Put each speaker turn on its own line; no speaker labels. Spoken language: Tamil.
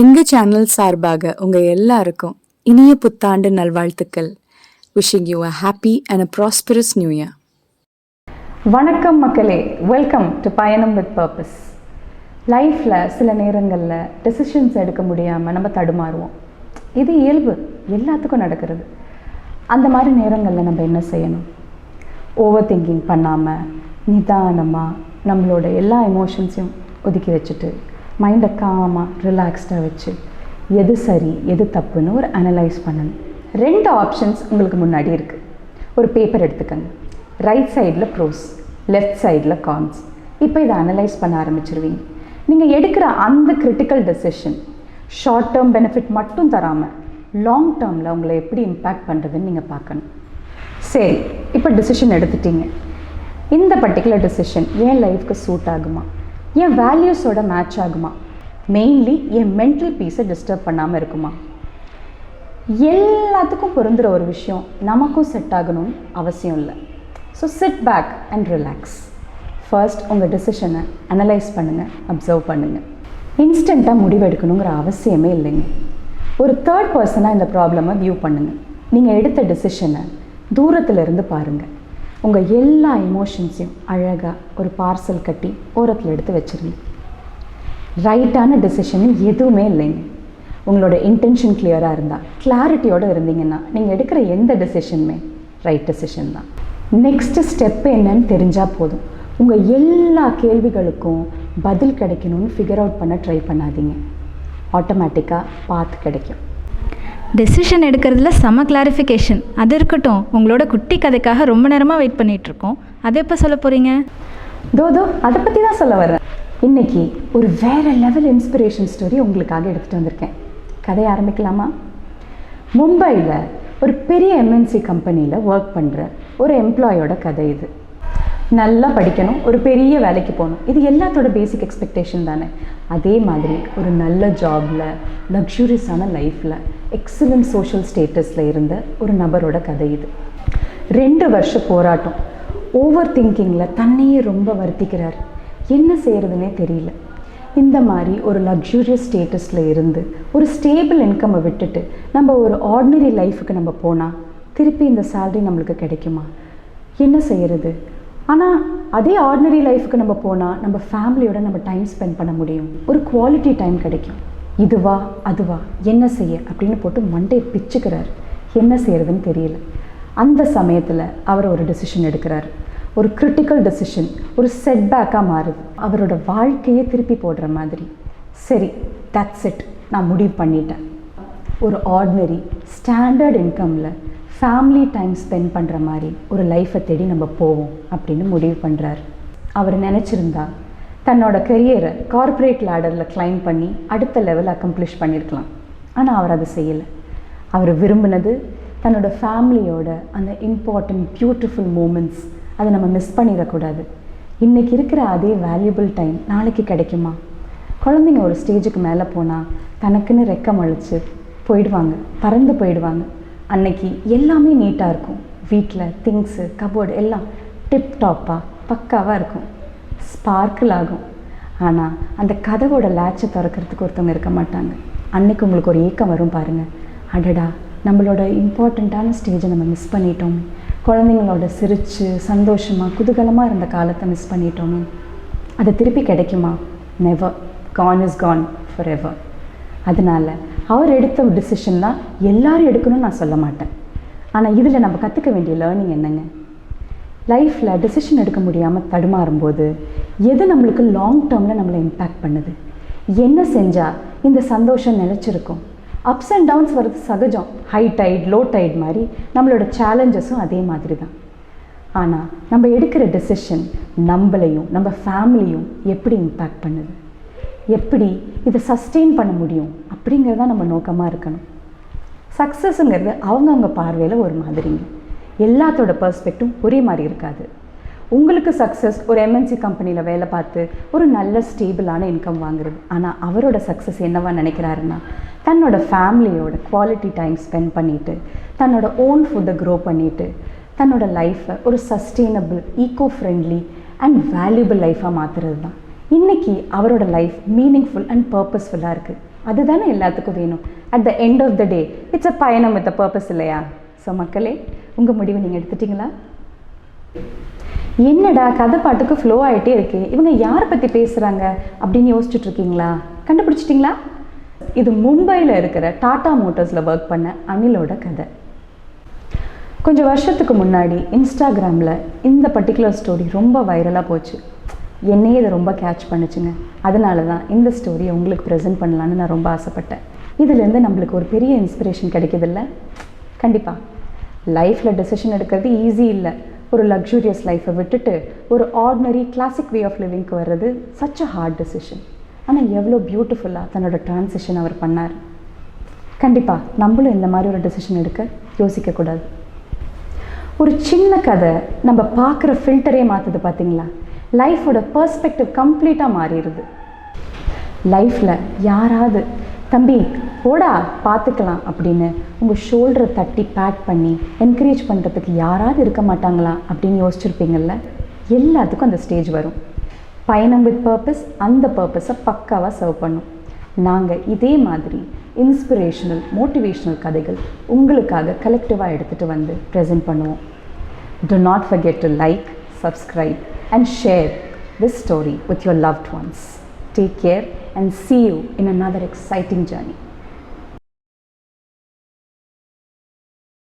எங்க சேனல் சார்பாக உங்க எல்லாருக்கும் இனிய புத்தாண்டு நல்வாழ்த்துக்கள். Wishing you a happy and a prosperous new year
வணக்கம் மக்களே. வெல்கம் டு பயணம் வித் பர்பஸ் லைஃப்பில் சில நேரங்களில் டெசிஷன்ஸ் எடுக்க முடியாமல் நம்ம தடுமாறுவோம். இது இயல்பு. எல்லாத்துக்கும் நடக்கிறது. அந்த மாதிரி நேரங்களில் நம்ம என்ன செய்யணும்? ஓவர் திங்கிங் பண்ணாமல் நிதானமாக நம்மளோட எல்லா எமோஷன்ஸையும் ஒதுக்கி வச்சுட்டு மைண்டை காமாக ரிலாக்ஸ்டாக வச்சு எது சரி எது தப்புன்னு ஒரு அனலைஸ் பண்ணணும். ரெண்டு ஆப்ஷன்ஸ் உங்களுக்கு முன்னாடி இருக்குது ஒரு பேப்பர் எடுத்துக்கங்க. ரைட் சைடில் ப்ரோஸ் லெஃப்ட் சைடில் கான்ஸ் இப்போ இதை அனலைஸ் பண்ண ஆரம்பிச்சிருவீங்க. நீங்கள் எடுக்கிற அந்த critical decision short term benefit மட்டும் தராமல் லாங் டேர்மில் உங்களை எப்படி இம்பேக்ட் பண்ணுறதுன்னு நீங்கள் பார்க்கணும். சரி இப்போ டிசிஷன் எடுத்துட்டீங்க. இந்த பர்டிகுலர் டெசிஷன் ஏன் லைஃப்க்கு சூட் ஆகுமா? என் வேல்யூஸோட மேட்ச் ஆகுமா? மெயின்லி என் மென்டல் பீஸை டிஸ்டர்ப் பண்ணாமல் இருக்குமா? எல்லாத்துக்கும் பொருந்துகிற ஒரு விஷயம் நமக்கும் செட் ஆகணும்னு அவசியம் இல்லை. So sit back and relax first உங்கள் டெசிஷனை அனலைஸ் பண்ணுங்கள் அப்சர்வ் பண்ணுங்கள் இன்ஸ்டண்ட்டாக முடிவெடுக்கணுங்கிற அவசியமே இல்லைங்க. ஒரு தேர்ட் பர்சனாக இந்த ப்ராப்ளமை வியூ பண்ணுங்கள் நீங்கள் எடுத்த டெசிஷனை தூரத்தில் இருந்து பாருங்கள் உங்கள் எல்லா எமோஷன்ஸையும் அழகாக ஒரு பார்சல் கட்டி ஓரத்தில் எடுத்து வச்சுருங்க. ரைட்டான டெசிஷன் எதுவுமே இல்லைங்க. உங்களோட இன்டென்ஷன் கிளியராக இருந்தால் கிளாரிட்டியோடு இருந்தீங்கன்னா நீங்கள் எடுக்கிற எந்த டெசிஷனுமே ரைட் டெசிஷன் தான். நெக்ஸ்ட்டு ஸ்டெப் என்னன்னு தெரிஞ்சால் போதும். உங்கள் எல்லா கேள்விகளுக்கும் பதில் கிடைக்கணும்னு ஃபிகர் அவுட் பண்ண ட்ரை பண்ணாதீங்க. ஆட்டோமேட்டிக்காக பாத் கிடைக்கும்.
டெசிஷன் எடுக்கிறதுல செம கிளாரிஃபிகேஷன் அது இருக்கட்டும். உங்களோட குட்டி கதைக்காக ரொம்ப நேரமாக வெயிட் பண்ணிகிட்ருக்கோம் அதை எப்போ சொல்ல போகிறீங்க
தோ தோ அதை பற்றி தான் சொல்ல வர்றேன். இன்னைக்கு ஒரு வேற லெவல் இன்ஸ்பிரேஷன் ஸ்டோரி உங்களுக்காக எடுத்துகிட்டு வந்திருக்கேன். கதையை ஆரம்பிக்கலாமா? மும்பையில் ஒரு பெரிய எம்என்சி கம்பெனியில் ஒர்க் பண்ணுற ஒரு எம்ப்ளாயோட கதை இது. நல்லா படிக்கணும். ஒரு பெரிய வேலைக்கு போகணும். இது எல்லாத்தோட பேசிக் எக்ஸ்பெக்டேஷன் தானே. அதே மாதிரி ஒரு நல்ல ஜாபில் லக்ஸூரியஸான லைஃப்பில் எக்ஸலண்ட் சோஷியல் ஸ்டேட்டஸில் இருந்த ஒரு நபரோட கதை இது. ரெண்டு வருஷ போராட்டம். ஓவர் திங்கிங்கில் தன்னையே ரொம்ப வருத்திக்கிறார். என்ன செய்கிறதுனே தெரியல. இந்த மாதிரி ஒரு லக்ஸூரியஸ் ஸ்டேட்டஸில் இருந்து ஒரு ஸ்டேபிள் இன்கம்மை விட்டுட்டு நம்ம ஒரு ஆர்டினரி லைஃபுக்கு நம்ம போனால் திருப்பி இந்த சேல்ரி நம்மளுக்கு கிடைக்குமா? என்ன செய்கிறது ஆனால் அதே ஆர்டினரி லைஃபுக்கு நம்ம போனால் நம்ம ஃபேமிலியோட நம்ம டைம் ஸ்பெண்ட் பண்ண முடியும். ஒரு குவாலிட்டி டைம் கிடைக்கும். இதுவா அதுவா என்ன செய்ய அப்படின்னு போட்டு மண்டையை பிச்சுக்கிறார். என்ன செய்யறதுன்னு தெரியல. அந்த சமயத்தில் அவர் ஒரு டெசிஷன் எடுக்கிறார். ஒரு கிரிட்டிக்கல் டெசிஷன் ஒரு செட்பேக்காக மாறுது. அவரோட வாழ்க்கையே திருப்பி போடுற மாதிரி. சரி தட்ஸ் இட் நான் முடிவு பண்ணிட்டேன். ஒரு ஆர்டினரி ஸ்டாண்டர்ட் இன்கமில் ஃபேமிலி டைம் ஸ்பெண்ட் பண்ணுற மாதிரி ஒரு லைஃப்பை தேடி நம்ம போவோம் அப்படின்னு முடிவு பண்ணுறாரு அவர் நினச்சிருந்தா தன்னோட கெரியரை கார்ப்பரேட் லேடரில் கிளைம் பண்ணி அடுத்த லெவல் அக்கம்ப்ளிஷ் பண்ணியிருக்கலாம் ஆனால் அவர் அதை செய்யலை. அவர் விரும்பினது தன்னோட ஃபேமிலியோட அந்த இம்பார்ட்டண்ட் பியூட்டிஃபுல் மூமெண்ட்ஸ் அதை நம்ம மிஸ் பண்ணிடக்கூடாது. இன்றைக்கி இருக்கிற அதே வேல்யூபிள் டைம் நாளைக்கு கிடைக்குமா? குழந்தைங்க ஒரு ஸ்டேஜுக்கு மேலே போனால் தனக்குன்னு ரெக்கம் அழிச்சு போயிடுவாங்க பறந்து போயிடுவாங்க. அன்னைக்கு எல்லாமே நீட்டாக இருக்கும். வீட்டில் திங்ஸு கபோர்டு எல்லாம் டிப் டாப்பாக பக்காவாக இருக்கும். ஸ்பார்க்கிள் ஆகும். ஆனால் அந்த கதவோட லேட்சை திறக்கிறதுக்கு ஒருத்தவங்க இருக்க மாட்டாங்க. அன்னைக்கு உங்களுக்கு ஒரு ஏக்கம் வரும் பாருங்கள் அடடா நம்மளோட இம்பார்ட்டண்ட்டான ஸ்டேஜை நம்ம மிஸ் பண்ணிட்டோம். குழந்தைங்களோட சிரித்து சந்தோஷமாக குதூகலமாக இருந்த காலத்தை மிஸ் பண்ணிட்டோமே. அது திருப்பி கிடைக்குமா? Never gone is gone forever அதனால் அவர் எடுத்த டிசிஷன் தான் எல்லாரும் எடுக்கணும்னு நான் சொல்ல மாட்டேன். ஆனால் இதில் நம்ம கற்றுக்க வேண்டிய லேர்னிங் என்னங்க? லைஃப்பில் டெசிஷன் எடுக்க முடியாமல் தடுமாறும்போது எது நம்மளுக்கு லாங் டேர்மில் நம்மளை இம்பேக்ட் பண்ணுது? என்ன செஞ்சால் இந்த சந்தோஷம் நிலச்சிருக்கும்? அப்ஸ் அண்ட் டவுன்ஸ் வர்றது சகஜம். ஹை டைட் லோ டைட் மாதிரி நம்மளோட சேலஞ்சஸும் அதே மாதிரி தான். ஆனால் நம்ம எடுக்கிற டெசிஷன் நம்மளையும் நம்ம ஃபேமிலியும் எப்படி இம்பேக்ட் பண்ணுது? எப்படி இதை சஸ்டெயின் பண்ண முடியும்? அப்படிங்கிறதான் நம்ம நோக்கமாக இருக்கணும். சக்ஸஸ்ங்கிறது அவங்கவுங்க பார்வையில் ஒரு மாதிரிங்க. எல்லாத்தோட பர்ஸ்பெக்டும் ஒரே மாதிரி இருக்காது. உங்களுக்கு சக்ஸஸ் ஒரு எம்என்சி கம்பெனியில் வேலை பார்த்து ஒரு நல்ல ஸ்டேபிளான இன்கம் வாங்குறது. ஆனால் அவரோட சக்ஸஸ் என்னவா நினைக்கிறாருன்னா தன்னோட ஃபேமிலியோட குவாலிட்டி டைம் ஸ்பெண்ட் பண்ணிவிட்டு தன்னோட ஓன் ஃபுட்டை க்ரோ பண்ணிவிட்டு தன்னோட லைஃப்பை ஒரு sustainable eco friendly and valuable லைஃபாக மாற்றுறது தான் இன்றைக்கி அவரோட லைஃப் மீனிங்ஃபுல் அண்ட் பர்பஸ்ஃபுல்லாக இருக்குது அதுதானே எல்லாத்துக்கும் வேணும். At the end of the day it's a பயணம் வித் அ பர்பஸ் இல்லையா? ஸோ மக்களே உங்கள் முடிவு நீங்கள் எடுத்துட்டிங்களா? என்னடா கதை பாட்டுக்கு ஃப்ளோ ஆகிட்டே இருக்கு. இவங்க யாரை பற்றி பேசுகிறாங்க அப்படின்னு யோசிச்சுட்டு இருக்கீங்களா கண்டுபிடிச்சிட்டிங்களா? இது மும்பையில் இருக்கிற டாடா மோட்டார்ஸில் ஒர்க் பண்ண அனிலோட கதை. கொஞ்சம் வருஷத்துக்கு முன்னாடி இன்ஸ்டாகிராமில் இந்த பர்டிகுலர் ஸ்டோரி ரொம்ப வைரலாக போச்சு. என்னையே இதை ரொம்ப கேட்ச் பண்ணுச்சுங்க. அதனால தான் இந்த ஸ்டோரியை உங்களுக்கு ப்ரெசென்ட் பண்ணலான்னு நான் ரொம்ப ஆசைப்பட்டேன். இதுலேருந்து நம்மளுக்கு ஒரு பெரிய இன்ஸ்பிரேஷன் கிடைக்குதுல்ல? கண்டிப்பாக லைஃப்பில் டெசிஷன் எடுக்கிறது ஈஸி இல்லை. ஒரு லக்ஸூரியஸ் லைஃப்பை விட்டுட்டு ஒரு ஆர்டினரி கிளாசிக் வே ஆஃப் லிவிங்க்கு வர்றது சச் அ ஹார்ட் டெசிஷன் ஆனால் எவ்வளோ பியூட்டிஃபுல்லாக தன்னோட ட்ரான்சிஷன் அவர் பண்ணார். கண்டிப்பாக நம்மளும் இந்த மாதிரி ஒரு டெசிஷன் எடுக்க யோசிக்கக்கூடாது ஒரு சின்ன கதை நம்ம பார்க்குற ஃபில்டரே மாற்றுது பார்த்தீங்களா லைஃபோட பர்ஸ்பெக்டிவ் கம்ப்ளீட்டாக மாறிடுது. லைஃப்பில் யாராவது தம்பி ஓடா பார்த்துக்கலாம் அப்படின்னு உங்கள் ஷோல்டரை தட்டி பேட் பண்ணி என்கரேஜ் பண்ணுறதுக்கு யாராவது இருக்க மாட்டாங்களா அப்படின்னு யோசிச்சிருப்பீங்கள்ல எல்லாத்துக்கும் அந்த ஸ்டேஜ் வரும். பயணம் வித் பர்பஸ் அந்த பர்பஸை பக்காவாக சர்வ் பண்ணும். நாங்கள் இதே மாதிரி இன்ஸ்பிரேஷனல் மோட்டிவேஷ்னல் கதைகள் உங்களுக்காக கலெக்டிவாக எடுத்துகிட்டு வந்து ப்ரெசென்ட் பண்ணுவோம். Do not forget to like subscribe and share this story with your loved ones take care and see you in another exciting journey.